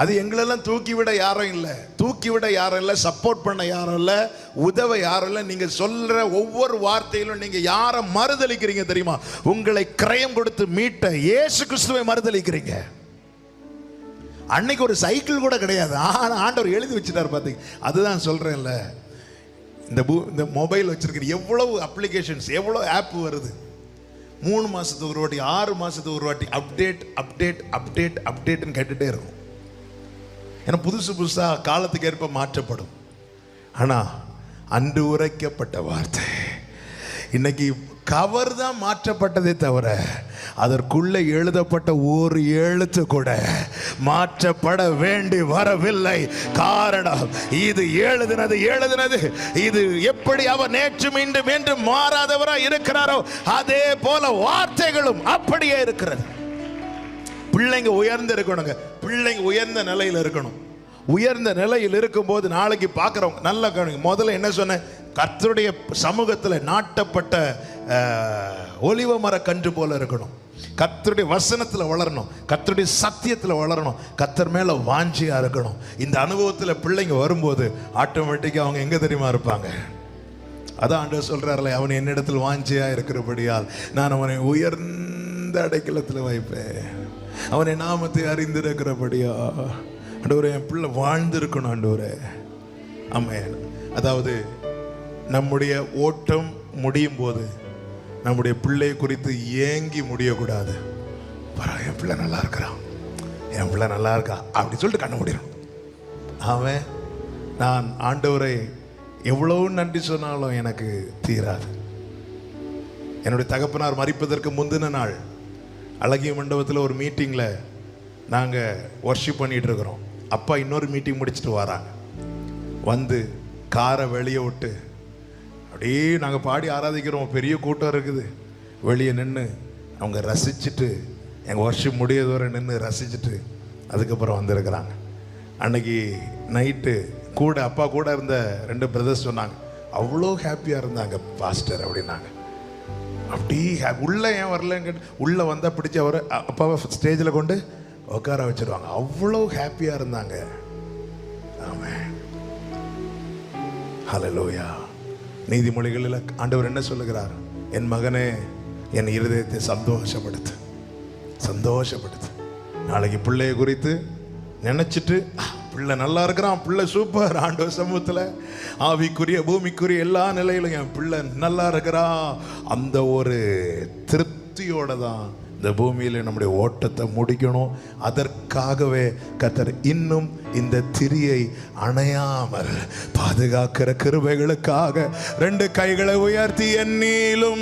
அது எங்களெல்லாம் தூக்கி விட யாரும் இல்லை. தூக்கி விட யாரும் இல்லை சப்போர்ட் பண்ண யாரும் இல்லை உதவ யாரும் இல்லை. நீங்கள் சொல்கிற ஒவ்வொரு வார்த்தையிலும் நீங்கள் யாரை மறுதளிக்கிறீங்க தெரியுமா? உங்களை கிரயம் கொடுத்து மீட்ட இயேசு கிறிஸ்துவை மறுதளிக்கிறீங்க அன்னைக்கு ஒரு சைக்கிள் கூட கிடையாது. ஆனால் ஆண்டவர் எழுதி வச்சுட்டார் பார்த்தீங்க அதுதான் சொல்கிறேன்ல இந்த பூ இந்த மொபைல் வச்சுருக்கிற எவ்வளவு அப்ளிகேஷன்ஸ் எவ்வளோ ஆப் வருது? மூணு மாதத்துக்கு ஒரு வாட்டி ஆறு மாதத்துக்கு ஒரு வாட்டி அப்டேட் அப்டேட் அப்டேட் அப்டேட்னு கேட்டுகிட்டே இருக்கும். ஏன்னா புதுசு புதுசாக காலத்துக்கு ஏற்ப மாற்றப்படும். ஆனால் அன்று உரைக்கப்பட்ட வார்த்தை. இன்னைக்கு கவர் தான் மாற்றப்பட்டதே தவிர அதற்குள்ளே எழுதப்பட்ட ஒரு எழுத்து கூட மாற்றப்பட வேண்டி வரவில்லை. காரணம் இது எழுதினது எழுதினது. இது எப்படி அவர் நேற்று மீண்டும் என்று மாறாதவராக இருக்கிறாரோ அதே போல வார்த்தைகளும் அப்படியே இருக்கிறது. பிள்ளைங்க உயர்ந்து இருக்கணுங்க பிள்ளைங்க உயர்ந்த நிலையில் இருக்கணும். உயர்ந்த நிலையில் இருக்கும்போது நாளைக்கு பார்க்குறவங்க நல்ல கவனிங்க. முதல்ல என்ன சொன்னேன்? கர்த்தருடைய சமூகத்தில் நாட்டப்பட்ட ஒளிவ மர கன்று போல இருக்கணும். கத்தருடைய வசனத்தில் வளரணும். கத்தருடைய சத்தியத்தில் வளரணும். கத்தர் மேலே வாஞ்சியாக இருக்கணும். இந்த அனுபவத்தில் பிள்ளைங்க வரும்போது ஆட்டோமேட்டிக்காக அவங்க எங்கே தெரியுமா இருப்பாங்க? அதான் ஆண்டவர் சொல்றாருல அவன் என்னிடத்தில் வாஞ்சியாக இருக்கிறபடியால் நான் அவனை உயர்ந்த அடைக்கலத்தில் வைப்பேன். அவனை நாமத்தை அறிந்திருக்கிறபடியா? ஆண்டவரே என் பிள்ளை வாழ்ந்திருக்கணும் ஆண்டவரே. ஆமென். அதாவது நம்முடைய ஓட்டம் முடியும் போது நம்முடைய பிள்ளை குறித்து ஏங்கி முடியக்கூடாது. பரவாயில்ல என் பிள்ளை நல்லா இருக்கிறான் என் பிள்ளை நல்லா இருக்கா? அப்படி சொல்லிட்டு கண்ண முடியும் அவன் நான் ஆண்டவரை எவ்வளவு நன்றி சொன்னாலும் எனக்கு தீராது. என்னுடைய தகப்பனார் மறிப்பதற்கு முந்தின நாள் அழகிய மண்டபத்தில் ஒரு மீட்டிங்கில் நாங்கள் ஒர்ஷிப் பண்ணிகிட்ருக்குறோம் இருக்கிறோம். அப்பா இன்னொரு மீட்டிங் முடிச்சுட்டு வராங்க. வந்து காரை வெளியே விட்டு அப்படியே நாங்கள் பாடி ஆராதிக்கிறோம். பெரிய கூட்டம் இருக்குது. வெளியே நின்று அவங்க ரசிச்சுட்டு எங்கள் ஒர்ஷிப் முடியதோற நின்று ரசிச்சுட்டு அதுக்கப்புறம் வந்திருக்கிறாங்க. அன்னைக்கு நைட்டு கூட அப்பா கூட இருந்த ரெண்டு பிரதர்ஸ் சொன்னாங்க அவ்வளோ ஹாப்பியாக இருந்தாங்க பாஸ்டர் அப்படின்னாங்க. அப்படி ஹா- ஏன் வரலன்னு கேட்டு உள்ளே வந்தால் பிடிச்சி அவர் அப்பாவை ஸ்டேஜில் கொண்டு உட்கார வச்சுருவாங்க. அவ்வளோ ஹாப்பியாக இருந்தாங்க. ஆமேன். ஹலோ லோயா நீதிமொழிகளில் ஆண்டவர் என்ன சொல்லுகிறார்? என் மகனே என் இருதயத்தை சந்தோஷப்படுத்து. சந்தோஷப்படுத்து. நாளைக்கு பிள்ளைய குறித்து நினச்சிட்டு பிள்ளை நல்லா இருக்கிறான் பிள்ளை சூப்பர். ஆண்டோ சமூகத்தில் ஆவிக்குரிய பூமிக்குரிய எல்லா நிலையிலும் என் பிள்ளை நல்லா இருக்கிறா. அந்த ஒரு திருப்தியோட தான் இந்த பூமியில் நம்முடைய ஓட்டத்தை முடிக்கணும். அதற்காகவே கத்தர் இன்னும் இந்த திரியை அணையாமல் பாதுகாக்கிற கிருபைகளுக்காக ரெண்டு கைகளை உயர்த்தி எண்ணீலும்